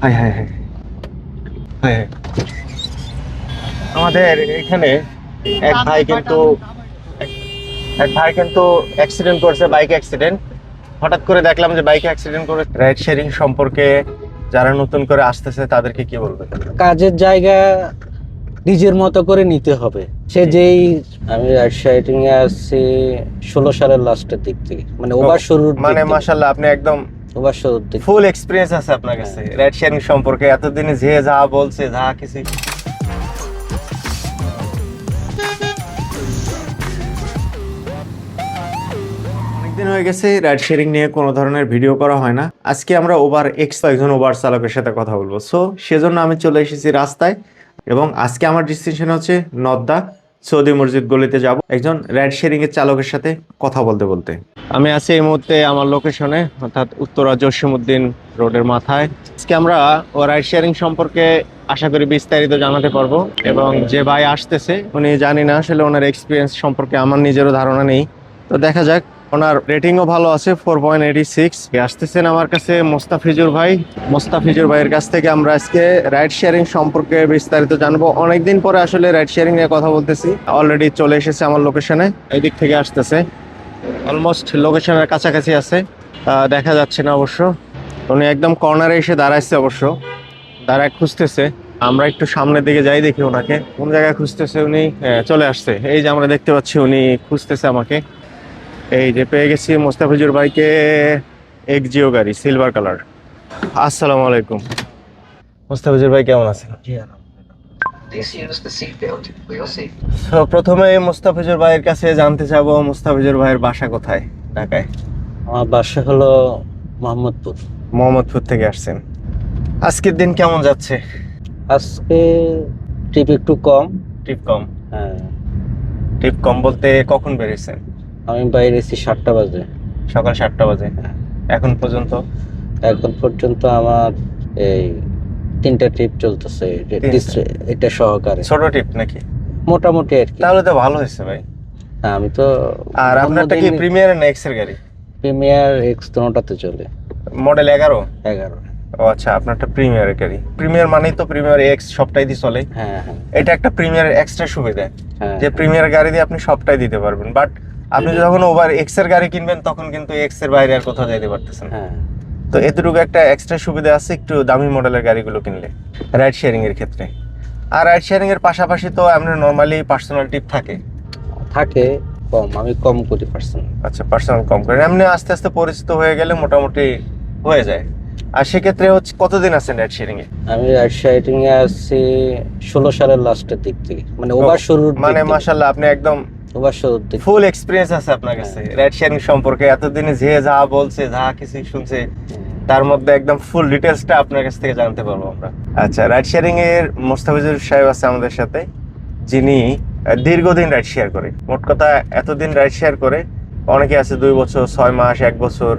Hi hi hi. Hi hi. আমাদের এখানে এক ভাই কিন্তু এক- ভাই কিন্তু অ্যাক্সিডেন্ট করছে বাইক অ্যাক্সিডেন্ট হঠাৎ করে দেখলাম যে বাইক অ্যাক্সিডেন্ট করে রাইড শেয়ারিং সম্পর্কে যারা নতুন করে আসতেছে তাদেরকে কি বলবেন কাজের জায়গা নিজের মতো করে নিতে হবে। সে যেই আমি রাইড শেয়ারিং এ আসছি ষোলো সালের লাস্টের দিক থেকে। মানে ওভার শুরুর মানে মাশাল্লাহ আপনি একদম ফুল এক্সপিরিয়েন্স আছে আপনার কাছে। রাইড শেয়ারিং সম্পর্কে এতদিনে যে যা বলছে যা কিছু অনেকদিন হয়ে গেছে রাইড শেয়ারিং নিয়ে কোনো ধরনের ভিডিও করা হয় না। আজকে আমরা ওভার এক্স একজন ওভার চালকের সাথে কথা বলব। সো সেজন্য আমি চলে এসেছি রাস্তায় এবং আজকে আমার ডিসিশন হচ্ছে নদ্দা সৌদি মসজিদ গলিতে যাব একজন রাইড শেয়ারিং এর চালকের সাথে কথা বলতে বলতে। আমি আছি এই মুহূর্তে আমার লোকেশনে অর্থাৎ উত্তরা জসিমুদ্দিন রোডের মাথায়। আজকে আমরা ও রাইড শেয়ারিং সম্পর্কে আশা করি বিস্তারিত জানাতে পারব এবং যে ভাই আসতেছে, উনি জানি না আসলে ওনার এক্সপিরিয়েন্স সম্পর্কে আমার নিজেরও ধারণা নেই। তো দেখা যাক, ওনার রেটিংও ভালো আছে ফোর পয়েন্ট এইটি সিক্স আসতেছেন আমার কাছে মোস্তাফিজুর ভাই। মোস্তাফিজুর ভাইয়ের কাছ থেকে আমরা আজকে রাইড শেয়ারিং সম্পর্কে বিস্তারিত জানব। অনেকদিন পরে আসলে রাইড শেয়ারিং নিয়ে কথা বলতেছি অলরেডি চলে এসেছে আমার লোকেশনে এই দিক থেকে আসতেছে। অলমোস্ট লোকেশনের কাছাকাছি আছে। দেখা যাচ্ছে না অবশ্য। উনি একদম কর্নারে এসে দাঁড়াইছে অবশ্য। দাঁড়ায় খুঁজতেছে। আমরা একটু সামনের দিকে যাই দেখি ওনাকে। কোন জায়গায় খুঁজতেছে উনি? হ্যাঁ, চলে আসছে। এই যে আমরা দেখতে পাচ্ছি উনি খুঁজতেছে আমাকে। এই যে পেয়ে গেছি মোস্তাফিজুর ভাইকে এক জিও গাড়ি সিলভার কালার আসসালামু আলাইকুম। মোস্তাফিজুর ভাই কেমন আছেন? Please use the প্রথমে মোস্তাফিজুর ভাইয়ের কাছে জানতে চাবো মোস্তাফিজুর ভাইয়ের বাসা কোথায়? ঢাকায়। আমার বাসা হলো মোহাম্মদপুর। মোহাম্মদপুর থেকে আসছেন। আজকের দিন কেমন যাচ্ছে? আজকে ট্রিপ একটু কম। ট্রিপ কম? হ্যাঁ। ট্রিপ কম বলতে কখন বেরিয়েছেন? আমি বাইরে এসেছি সাতটা বাজে। সকাল সাতটা বাজে। এখন পর্যন্ত? এখন পর্যন্ত আমার এই তিনটা ট্রিপ চলতেছে এটা- সহকারে। ছোট ট্রিপ নাকি? মোটামুটি আর কি। তাহলে তো ভালো হয়েছে ভাই। হ্যাঁ, আমি তো আর আপনারটা কি প্রিমিয়ার না এক্সের গাড়ি? প্রিমিয়ার এক্স দুটাতে চলে। মডেল এগারো? এগারো। ও আচ্ছা আপনারটা প্রিমিয়ার গাড়ি। প্রিমিয়ার মানেই তো প্রিমিয়ার এক্স সবটাই দিয়ে চলে। হ্যাঁ হ্যাঁ। এটা একটা প্রিমিয়ার এক্সট্রা সুবিধা। হ্যাঁ। যে প্রিমিয়ার গাড়ি দিয়ে আপনি সবটাই দিতে পারবেন। বাট আপনি যখন ওভার এক্সের গাড়ি কিনবেন তখন কিন্তু এক্সের বাইরে আর কোথাও যাইতে পারতেছেন হ্যাঁ। তো এতটুকু একটা এক্সট্রা সুবিধা আছে একটু দামি মডেলের গাড়িগুলো কিনলে রাইড শেয়ারিং এর ক্ষেত্রে। আর রাইড শেয়ারিং এর পাশাপাশি তো আপনার নর্মালি পার্সোনাল টিপ থাকে। থাকে কম আমি কম করি পার্সোনাল আচ্ছা পার্সোনাল কম করে। এমনি আস্তে আস্তে পরিচিত হয়ে গেলে মোটামুটি হয়ে যায়। আর সেক্ষেত্রে হচ্ছে কতদিন আছেন রাইড শেয়ারিং এ? আমি রাইড শাইটিং এ আসছি ষোলো সালের লাস্টের দিক থেকে। মানে ওভার শুরুর মানে মাশাল্লাহ আপনি একদম ফুল এক্সপিরিয়েন্স আছে আপনার কাছে। রাইড শেয়ারিং সম্পর্কে এতদিনে যে যা বলছে যা কিছু শুনছে তার মধ্যে একদম ফুল ডিটেলসটা আপনার কাছ থেকে জানতে পারব আমরা। আচ্ছা রাইড শেয়ারিং এর মোস্তাফিজুর সাহেব আছে আমাদের সাথে। যিনি দীর্ঘদিন রাইড শেয়ার করে। মোট কথা এতদিন রাইড শেয়ার করে অনেকে আছে দুই বছর ছয় মাস এক বছর।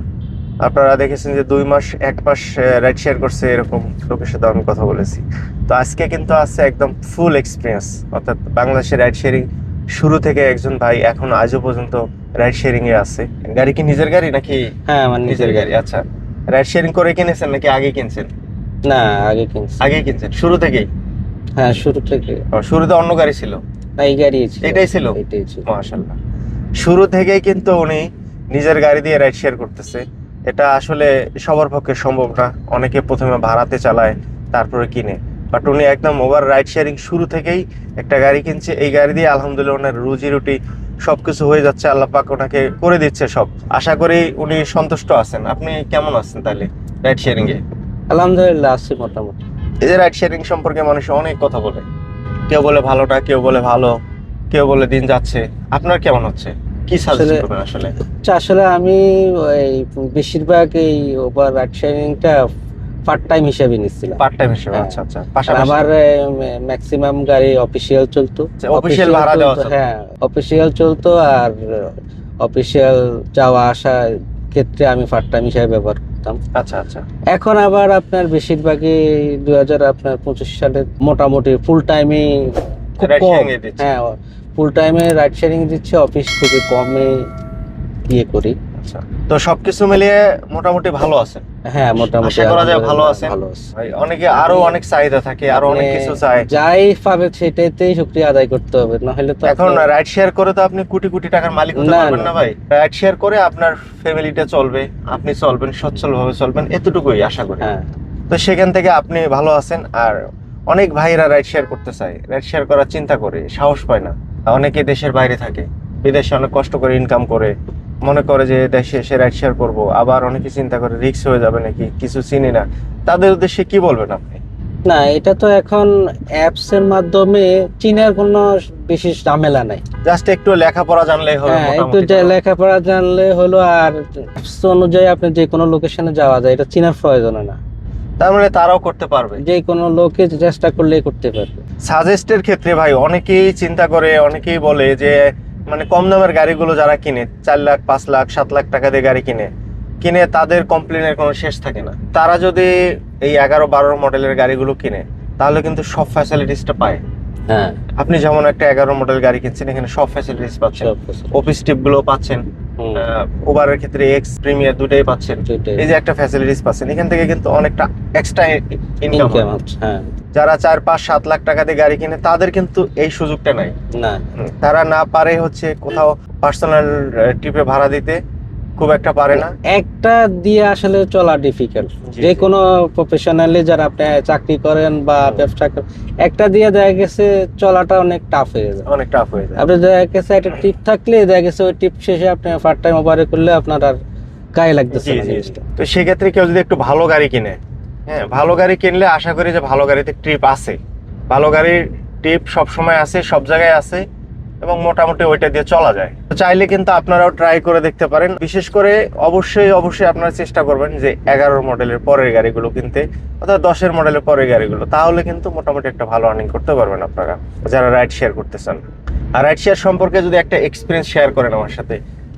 আপনারা দেখেছেন যে দুই মাস এক মাস রাইড শেয়ার করছে এরকম লোকের সাথে আমি কথা বলেছি। তো আজকে কিন্তু আছে একদম ফুল এক্সপিরিয়েন্স অর্থাৎ বাংলাদেশের রাইড শেয়ারিং শুরু থেকে একজন ভাই এখন আজও পর্যন্ত রাইড শেয়ারিং এ আছে। গাড়ি কি নিজের গাড়ি নাকি হ্যাঁ আমার নিজের গাড়ি। আচ্ছা। রাইড শেয়ারিং করে কিনেছেন নাকি আগে কিনছেন? না আগে কিনছি। আগে কিনছেন? শুরু থেকেই? হ্যাঁ শুরু থেকে। শুরুতে অন্য গাড়ি ছিল? না এই গাড়ি ছিল। এটাই ছিল? এটাই ছিল। মাশাল্লাহ শুরু থেকেই কিন্তু উনি নিজের গাড়ি দিয়ে রাইড শেয়ার করতেছে। এটা আসলে সবার পক্ষে সম্ভব না। অনেকে প্রথমে ভাড়াতে চালায় তারপরে কিনে। বাট উনি একদম ওভার রাইড শেয়ারিং শুরু থেকেই একটা গাড়ি কিনছে। এই গাড়ি দিয়ে আলহামদুলিল্লাহ ওনার রুজি রুটি সবকিছু হয়ে যাচ্ছে। আল্লাহ পাক ওনাকে করে দিচ্ছে সব। আশা করি উনি সন্তুষ্ট আছেন। আপনি কেমন আছেন তাহলে রাইড শেয়ারিং এ? আলহামদুলিল্লাহ আছি মোটামুটি। এই যে রাইড শেয়ারিং সম্পর্কে মানুষ অনেক কথা বলে। কেউ বলে ভালো না কেউ বলে ভালো কেউ বলে দিন যাচ্ছে। আপনার কেমন হচ্ছে? কি সাজেস্ট আসলে- করবেন আসলে? আসলে আমি বেশিরভাগ এই ওভার রাইড শেয়ারিংটা পার্ট টাইম হিসেবে নিচ্ছিলাম। পার্ট টাইম হিসেবে হ্যাঁ। আচ্ছা আচ্ছা। আমার ম্যাক্সিমাম গাড়ি অফিসিয়াল চলতো। Official ভাড়া দেওয়া। হ্যাঁ অফিসিয়াল চলতো আর অফিসিয়াল যাওয়া আসা ক্ষেত্রে আমি পার্ট টাইম হিসেবে ব্যবহার করতাম। আচ্ছা আচ্ছা। এখন আবার আপনার বেশিরভাগই দুই হাজার আপনার পঁচিশ সালে মোটামুটি ফুল টাইমে খুব কম। হ্যাঁ ফুল টাইমে রাইড শেয়ারিং দিচ্ছে অফিস খুবই কমে ইয়ে করি। আচ্ছা। তো সবকিছু মিলিয়ে মোটামুটি ভালো আছেন? হ্যাঁ মোটামুটি আশা করা যায় ভালো আছেন? ভালো ভাই, অনেকে আরও অনেক চাহিদা থাকে আরও অনেক আপনি কিছু চায়। যাই পাবে শুক্রিয়া আদায় করতে হবে না হলে তো এখন রাইড শেয়ার করে তো আপনি কোটি কোটি টাকার মালিক হতে পারবেন না। ভাই। রাইড শেয়ার করে আপনার ফ্যামিলিটা চলবে আপনি চলবেন সচ্ছল ভাবে চলবেন এতটুকুই আশা করি। হ্যাঁ। তো সেখান থেকে আপনি ভালো আছেন আর অনেক ভাইরা রাইড শেয়ার করতে চায়। রাইড শেয়ার করার চিন্তা করে সাহস পায় না। অনেকে দেশের বাইরে থাকে বিদেশে অনেক কষ্ট করে ইনকাম করে। মনে করে যে দেশে এসে রাইড শেয়ার করব। আবার অনেকে চিন্তা করে রিক্স হয়ে যাবে নাকি? কিছু চিনি না। তাদের উদ্দেশ্যে কি বলবেন আপনি? না এটা তো এখন অ্যাপস এর মাধ্যমে চীনের কোনো বিশেষ ঝামেলা নাই। জাস্ট একটু লেখাপড়া জানলেই হবে হ্যাঁ একটু লেখাপড়া জানলে হলো আর apps অনুযায়ী আপনি যে কোনো লোকেশনে যাওয়া যায় এটা চীনের প্রয়োজন না। তার মানে তারাও করতে পারবে। যে কোনো লোকে চেষ্টা করলেই করতে পারবে। সাজেস্টের ক্ষেত্রে ভাই অনেকেই চিন্তা করে অনেকেই বলে যে মানে কম দামের গাড়িগুলো যারা কিনে চার লাখ পাঁচ লাখ সাত লাখ টাকা দিয়ে গাড়ি কিনে কিনে তাদের কমপ্লেনের কোনো শেষ থাকে না। তারা যদি এই এগারো বারো মডেলের গাড়িগুলো কিনে তাহলে কিন্তু সব ফ্যাসিলিটিসটা পায়। হ্যাঁ। আপনি যেমন একটা এগারো মডেল গাড়ি কিনছেন এখানে সব ফ্যাসিলিটিস পাচ্ছেন। অফিস টিপগুলো পাচ্ছেন হুম, ওভারের ক্ষেত্রে এক্স প্রিমিয়ার দুটাই পাচ্ছেন। এই যে একটা ফ্যাসিলিটিস পাচ্ছেন এখান থেকে কিন্তু অনেকটা এক্সট্রা ইনকাম হ্যাঁ। যারা চার পাঁচ সাত লাখ টাকা দিয়ে গাড়ি কিনে তাদের কিন্তু এই সুযোগটা নাই। না। তারা না পারে হচ্ছে কোথাও পার্সোনাল ট্রিপে ভাড়া দিতে খুব একটা পারে না। একটা দিয়ে আসলে চলা ডিফিকাল্ট যে কোনো প্রফেশনালি যারা আপনি চাকরি করেন বা ব্যবসা করেন একটা দিয়ে দেখা গেছে চলাটা অনেক টাফ হয়ে যায়। অনেক টাফ হয়ে যায়। আপনি দেখা গেছে একটা টিপ থাকলে দেখা গেছে ওই টিপ শেষে আপনি পার্ট টাইম ওভারে করলে আপনার আর গায়ে লাগতেছে না জিনিসটা। তো সেক্ষেত্রে কেউ যদি একটু ভালো গাড়ি কিনে হ্যাঁ ভালো গাড়ি কিনলে আশা করি যে ভালো গাড়িতে ট্রিপ আছে। ভালো গাড়ির ট্রিপ সব সময় আছে, সব জায়গায় আছে এবং মোটামুটি ওইটা দিয়ে চলা যায়। চাইলে কিন্তু আপনারাও ট্রাই করে দেখতে পারেন। বিশেষ করে অবশ্যই অবশ্যই আপনারা চেষ্টা করবেন যে এগারো মডেলের পরের গাড়িগুলো কিনতে, অর্থাৎ দশের মডেলের পরের গাড়িগুলো। তাহলে কিন্তু মোটামুটি একটা ভালো আর্নিং করতে পারবেন আপনারা, যারা রাইড শেয়ার করতে চান আর রাইড শেয়ার সম্পর্কে যদি একটা এক্সপিরিয়েন্স শেয়ার করেন আমার সাথে,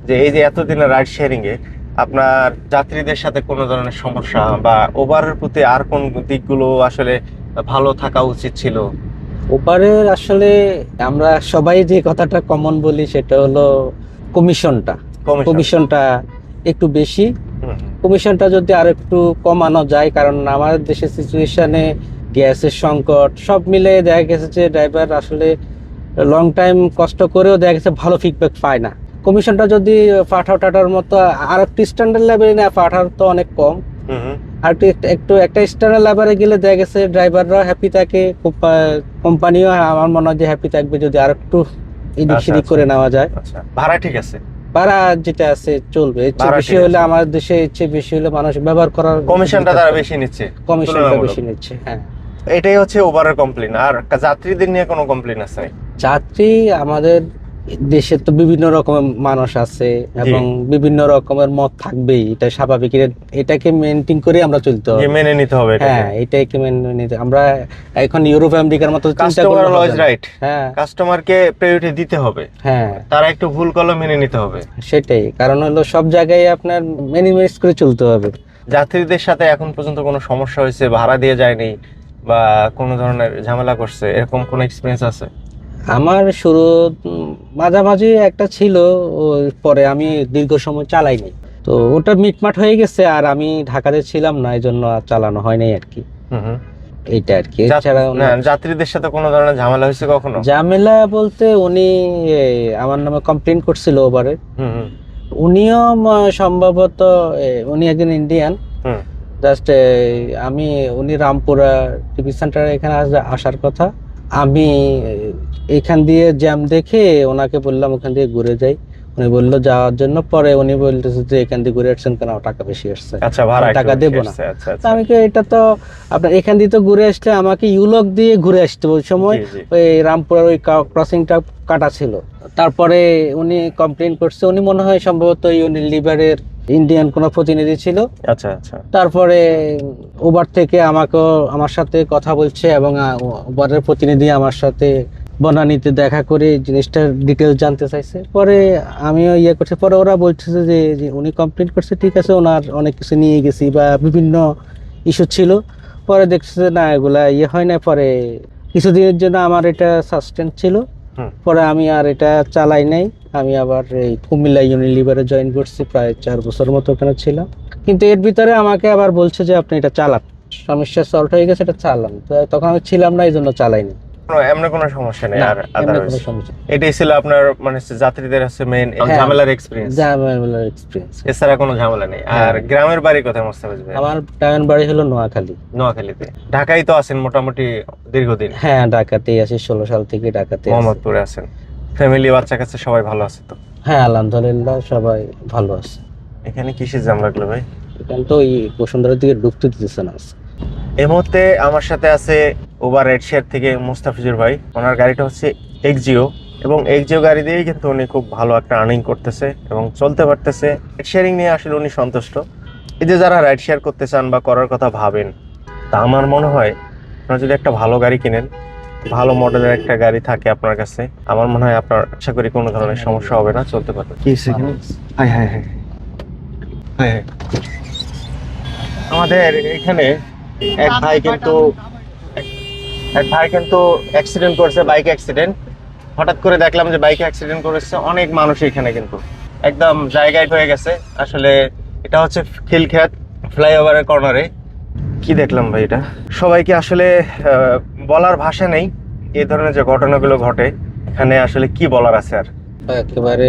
যে এই যে এতদিনের রাইড শেয়ারিং এ আপনার যাত্রীদের সাথে কোনো ধরনের সমস্যা বা ওভারের প্রতি আর কোন দিকগুলো আসলে ভালো থাকা উচিত ছিল? ওপারের আসলে আমরা সবাই যে কথাটা কমন বলি সেটা হলো কমিশনটা কমিশনটা একটু বেশি। কমিশনটা যদি আর একটু কমানো যায় কারণ আমাদের দেশের সিচুয়েশনে গ্যাসের সংকট সব মিলে দেখা গেছে যে ড্রাইভার আসলে লং টাইম কষ্ট করেও দেখা গেছে ভালো ফিডব্যাক পায় না। কমিশনটা যদি পাঠাও টাটার মতো আর একটু স্ট্যান্ডার্ড লেভেলে না পাঠার তো অনেক কম। আর একটু একটু- স্ট্যান্ডার্ড লেভেলে গেলে দেখা গেছে ড্রাইভাররা হ্যাপি থাকে কোম্পানিও আমার মনে হয় যে হ্যাপি থাকবে যদি আর একটু এদিক আচ্ছা, সেদিক আচ্ছা। করে নেওয়া যায়। আচ্ছা ভাড়া ঠিক আছে? ভাড়া যেটা আছে চলবে বেশি হলে। আমার দেশে ইচ্ছে বেশি হলে মানুষ ব্যবহার করার কমিশনটা তারা বেশি নিচ্ছে কমিশনটা বেশি নিচ্ছে হ্যাঁ। এটাই হচ্ছে ওভারের কমপ্লেন আর যাত্রীদের নিয়ে কোনো কমপ্লেন আছে? যাত্রী আমাদের দেশে তো বিভিন্ন রকমের মানুষ আছে এবং বিভিন্ন রকমের মত থাকবেই এটা স্বাভাবিক। এটাকে মেনটেন করে আমরা চলতে হবে। মেনে নিতে হবে হ্যাঁ এটাকে মেনে নিতে আমরা এখন ইউরোপ আমেরিকার মতো চিন্তা লজ রাইট হ্যাঁ। কাস্টমারকে প্রায়োরিটি দিতে হবে। হ্যাঁ। তারা একটু ভুল করলেও মেনে নিতে হবে। সেটাই কারণ হলো সব জায়গায় আপনার মিনিমাইজ করে চলতে হবে। যাত্রীদের সাথে এখন পর্যন্ত কোনো সমস্যা হয়েছে ভাড়া দিয়ে যায়নি বা কোনো ধরনের ঝামেলা করছে এরকম কোনো এক্সপিরিয়েন্স আছে? আমার শুরু মাঝামাঝি একটা ছিল পরে আমি দীর্ঘ সময় চালাইনি। তো ওটা মিটমাট হয়ে গেছে আর আমি ঢাকাতে ছিলাম না এই জন্য আর চালানো হয়নি আর কি। এইটা আর কি এছাড়া যাত্রীদের সাথে কোনো ধরনের ঝামেলা হয়েছে কখনো? ঝামেলা বলতে উনি আমার নামে কমপ্লেন করছিল ওবারে। উনিও সম্ভবত উনি একজন ইন্ডিয়ান জাস্ট আমি উনি রামপুরা টিভি সেন্টারে এখানে আস- আসার কথা। আমি এখান দিয়ে জ্যাম দেখে ওনাকে বললাম ওখান দিয়ে ঘুরে যাই। উনি বলল যাওয়ার জন্য। পরে উনি বলতেছে যে এখান দিয়ে ঘুরে আসছেন কেন? টাকা বেশি আসছে। আচ্ছা টাকা দেবো না। আচ্ছা আচ্ছা আমি কই, এটা তো আপনার এখান দিয়ে তো ঘুরে আসলে আমাকে ইউলক দিয়ে ঘুরে আসতে ওই সময়। ওই রামপুরের ওই ক্রসিংটা কাটা ছিল। তারপরে উনি কমপ্লেন করছে। উনি মনে হয় সম্ভবত ইউনিলিভারের ইন্ডিয়ান কোনো প্রতিনিধি ছিল। আচ্ছা আচ্ছা। তারপরে ওবার থেকে আমাকেও আমার সাথে কথা বলছে এবং ওবারের প্রতিনিধি আমার সাথে বনানীতে দেখা করে জিনিসটার ডিটেলস জানতে চাইছে। পরে আমিও ইয়ে করছি। পরে ওরা বলছে যে উনি কমপ্লেন করছে ঠিক আছে ওনার অনেক কিছু নিয়ে গেছি বা বিভিন্ন ইস্যু ছিল। পরে দেখছে যে না এগুলা ইয়ে হয় না পরে কিছুদিনের জন্য আমার এটা সাসপেন্ড ছিল। পরে আমি আর এটা চালাই নাই। আমি আবার এই কুমিল্লা ইউনিলিভারে জয়েন করছি প্রায় চার বছর মতো ওখানে ছিলাম। কিন্তু এর ভিতরে আমাকে আবার বলছে যে আপনি এটা চালান। সমস্যা সলভ হয়ে গেছে এটা চালান। তো তখন আমি ছিলাম না এই জন্য চালাইনি। এমন কোনো সমস্যা নেই আর এটাই ছিল আপনার মানে যাত্রীদের হচ্ছে মেইন হ্যাঁ। ঝামেলার এক্সপিরিয়েন্স ঝামেলার এক্সপিরিয়েন্স এছাড়া কোনো ঝামেলা নেই। হ্যাঁ। আর গ্রামের বাড়ি কোথায় মোস্তাফিজ ভাই? আমার বাড়ি হলো নোয়াখালী। নোয়াখালীতে। ঢাকায় তো আছেন মোটামুটি দীর্ঘদিন। হ্যাঁ ঢাকাতেই আছি ষোলো সাল থেকে ঢাকাতে। মোহাম্মদপুরে আছেন। ফ্যামিলি বাচ্চা কাছে সবাই ভালো আছে তো? হ্যাঁ আলহামদুলিল্লাহ সবাই ভালো আছে। এখানে কিসের জাম লাগল ভাই? এখানে তো এই বসুন্ধরার দিকে ঢুকতে দিতেছে না এই মুহূর্তে আমার সাথে আছে ওভার রেড শেয়ার থেকে মুস্তাফিজুর ভাই। ওনার গাড়িটা হচ্ছে এক্সজিও এবং এক্সজিও গাড়ি দিয়েই কিন্তু উনি খুব ভালো একটা আর্নিং করতেছে এবং চলতে পারতেছে। রাইড শেয়ারিং নিয়ে আসলে উনি সন্তুষ্ট। এই যে যারা রাইড শেয়ার করতে চান বা করার কথা ভাবেন তা আমার মনে হয় আপনারা যদি একটা ভালো গাড়ি কিনেন ভালো মডেলের একটা গাড়ি থাকে আপনার কাছে আমার মনে হয় আপনার আশা করি কোনো ধরনের সমস্যা হবে না চলতে পারবে। কি হাই। Hi hi. আমাদের এখানে এক ভাই কিন্তু এক- ভাই কিন্তু অ্যাক্সিডেন্ট করেছে বাইক অ্যাক্সিডেন্ট হঠাৎ করে দেখলাম যে বাইক অ্যাক্সিডেন্ট করেছে অনেক মানুষ এখানে কিন্তু। একদম জায়গায় হয়ে গেছে। আসলে এটা হচ্ছে খিলখ্যাত ফ্লাইওভারের কর্নারে কি দেখলাম ভাই এটা? সবাইকে আসলে বলার ভাষা নেই। এই ধরনের যে ঘটনাগুলো ঘটে এখানে আসলে কি বলার আছে আর? একেবারে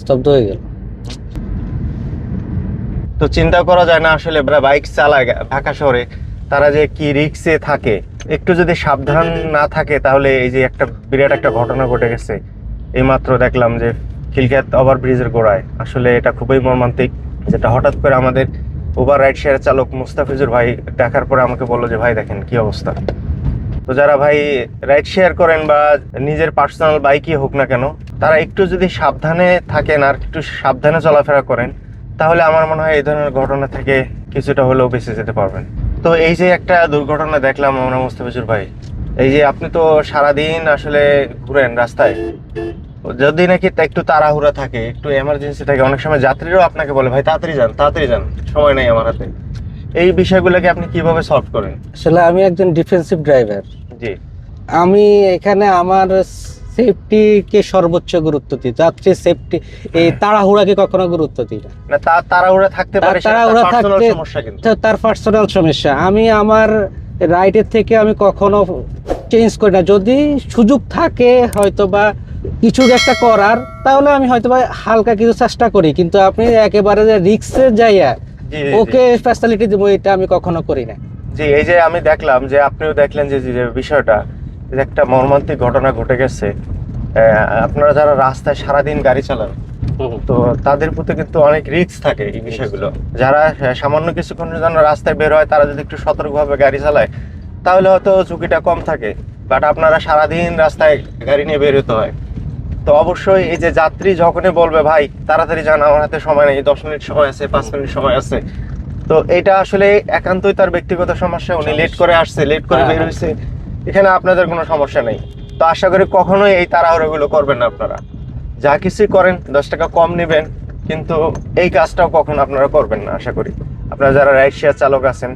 স্তব্ধ হয়ে গেল। তো চিন্তা করা যায় না আসলে বাইক চালায় ঢাকা শহরে। তারা যে কি রিক্সে থাকে একটু যদি সাবধান না থাকে তাহলে এই যে একটা বিরাট একটা ঘটনা ঘটে গেছে। এইমাত্র দেখলাম যে খিলখ্যাত ওভার ব্রিজের গোড়ায়। আসলে এটা খুবই মর্মান্তিক যেটা হঠাৎ করে আমাদের ওভার রাইড শেয়ার চালক মুস্তাফিজুর ভাই দেখার পরে আমাকে বলল যে ভাই দেখেন কি অবস্থা। তো যারা ভাই রাইড শেয়ার করেন বা নিজের পার্সোনাল বাইকই হোক না কেন তারা একটু যদি সাবধানে থাকেন আর একটু সাবধানে চলাফেরা করেন তাহলে আমার মনে হয় এই ধরনের ঘটনা থেকে কিছুটা হলেও বেঁচে যেতে পারবেন। তো এই যে একটা দুর্ঘটনা দেখলাম আমরা মুস্তাফিজুর ভাই। এই যে আপনি তো সারাদিন আসলে ঘুরেন রাস্তায়। যদি নাকি একটু তাড়াহুড়া থাকে একটু এমার্জেন্সি থাকে অনেক সময় যাত্রীরাও আপনাকে বলে ভাই তাড়াতাড়ি যান তাড়াতাড়ি যান সময় নেই আমার হাতে। এই বিষয়গুলোকে আপনি কীভাবে সলভ করেন? আসলে আমি একজন ডিফেন্সিভ ড্রাইভার জি। আমি এখানে আমার সেফটিকে সর্বোচ্চ গুরুত্ব দিই যাত্রী সেফটি এই তাড়াহুড়াকে কখনো গুরুত্ব দিই না। তাড়াহুড়া থাকতে পারে তাড়াহুড়া থাকতে- সমস্যা কিন্তু। তার পার্সোনাল সমস্যা। আমি আমার রাইটের থেকে আমি কখনো চেঞ্জ করি না। যদি সুযোগ থাকে হয়তো বা কিছু একটা করার তাহলে আমি হয়তো বা হালকা কিছু চেষ্টা করি। কিন্তু আপনি একেবারে যে রিক্সে যাইয়া ওকে ফ্যাসিলিটি দেবো এটা আমি কখনো করি না। জি এই যে আমি দেখলাম যে আপনিও দেখলেন যে যে বিষয়টা যে একটা মর্মান্তিক ঘটনা ঘটে গেছে আপনারা যারা রাস্তায় সারাদিন গাড়ি চালান তো তাদের প্রতি কিন্তু অনেক রিস্ক থাকে এই বিষয়গুলো। যারা সামান্য কিছুক্ষণের জন্য রাস্তায় বের হয় তারা যদি একটু সতর্কভাবে গাড়ি চালায় তাহলে হয়তো ঝুঁকিটা কম থাকে। বাট আপনারা সারাদিন রাস্তায় গাড়ি নিয়ে বের হতে হয়। তো অবশ্যই এই যে যাত্রী যখনই বলবে ভাই তাড়াতাড়ি যান আমার হাতে সময় নেই দশ মিনিট সময় আছে পাঁচ মিনিট সময় আছে। তো এটা আসলে একান্তই তার ব্যক্তিগত সমস্যা উনি লেট করে আসছে লেট করে হ্যাঁ, বের হ্যাঁ। হয়েছে এখানে আপনাদের কোনো সমস্যা নেই। তো আশা করি কখনোই এই তাড়াহুড়োগুলো করবেন না আপনারা। যা কিছুই করেন, দশ টাকা কম নেবেন, কিন্তু এই কাজটাও কখনো আপনারা করবেন না, আশা করি। আপনারা যারা রাইড চালক আছেন,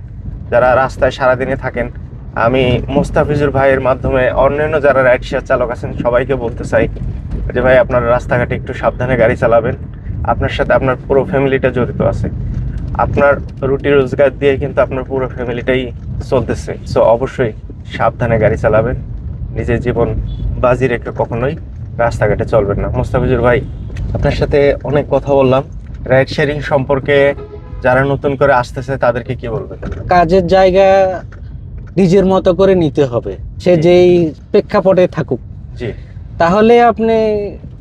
যারা রাস্তায় সারাদিনে থাকেন, আমি মুস্তাফিজুর ভাইয়ের মাধ্যমে অন্যান্য যারা রাইড চালক আছেন, সবাইকে বলতে চাই যে, ভাই, আপনারা রাস্তাঘাটে একটু সাবধানে গাড়ি চালাবেন। আপনার সাথে আপনার পুরো ফ্যামিলিটা জড়িত আছে। আপনার রুটি রোজগার দিয়ে কিন্তু আপনার পুরো ফ্যামিলিটাই চলতেছে। সো অবশ্যই সাবধানে গাড়ি চালাবেন। নিজের জীবন বাজি রেখে কখনোই রাস্তাঘাটে চলবেন না। মুস্তাফিজুর ভাই আপনার সাথে অনেক কথা বললাম। রাইড শেয়ারিং সম্পর্কে যারা নতুন করে আসতেছে তাদেরকে কি বলবেন? কাজের জায়গা নিজের মতো করে নিতে হবে। সে যেই প্রেক্ষাপটে থাকুক। জি। তাহলে আপনি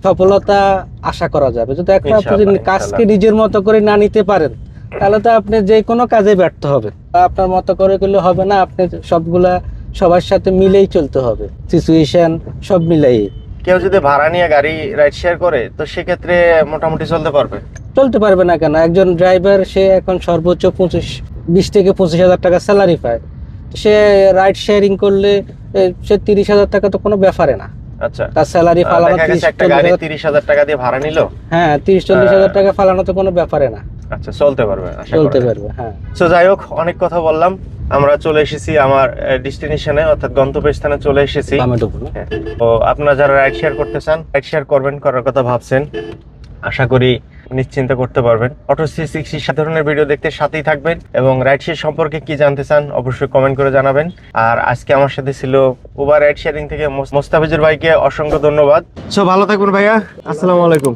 সফলতা আশা করা যাবে। যদি একটা আপনি কাজকে নিজের মতো করে না নিতে পারেন তাহলে তো আপনি যে কোনো কাজে ব্যর্থ হবে আপনার মতো করে করলে হবে না আপনি সবগুলা সবার সাথে মিলেই চলতে হবে। সিচুয়েশন সব মিলাই। কেউ যদি ভাড়া নিয়ে গাড়ি রাইড শেয়ার করে তো সেক্ষেত্রে মোটামুটি চলতে পারবে। চলতে পারবে না কেন? একজন ড্রাইভার সে এখন সর্বোচ্চ পঁচিশ বিশ থেকে পঁচিশ হাজার টাকা স্যালারি পায়। সে রাইড শেয়ারিং করলে সে তিরিশ হাজার টাকা তো কোনো ব্যাপারে না। আচ্ছা। তার স্যালারি ফালানো তিরিশ হাজার টাকা দিয়ে ভাড়া নিল। হ্যাঁ তিরিশ চল্লিশ হাজার টাকা ফালানো তো কোনো ব্যাপারে না। আচ্ছা চলতে পারবে আশা চলতে পারবে হ্যাঁ। সো যাই হোক অনেক কথা বললাম। আমরা চলে এসেছি আমার ডেস্টিনেশনে অর্থাৎ গন্তব্যস্থানে চলে এসেছি। হ্যাঁ। তো আপনারা যারা রাইড শেয়ার করতে চান রাইড শেয়ার করবেন করার কথা ভাবছেন আশা করি নিশ্চিন্তে করতে পারবেন। অটো সি সিক্সটি সাধারণের ভিডিও দেখতে সাথেই থাকবেন এবং রাইড শেয়ার সম্পর্কে কি জানতে চান অবশ্যই কমেন্ট করে জানাবেন। আর আজকে আমার সাথে ছিল উবার রাইড শেয়ারিং থেকে মোস- মোস্তাফিজুর ভাইকে অসংখ্য ধন্যবাদ। সো ভালো থাকবেন ভাইয়া। আসসালামু আলাইকুম।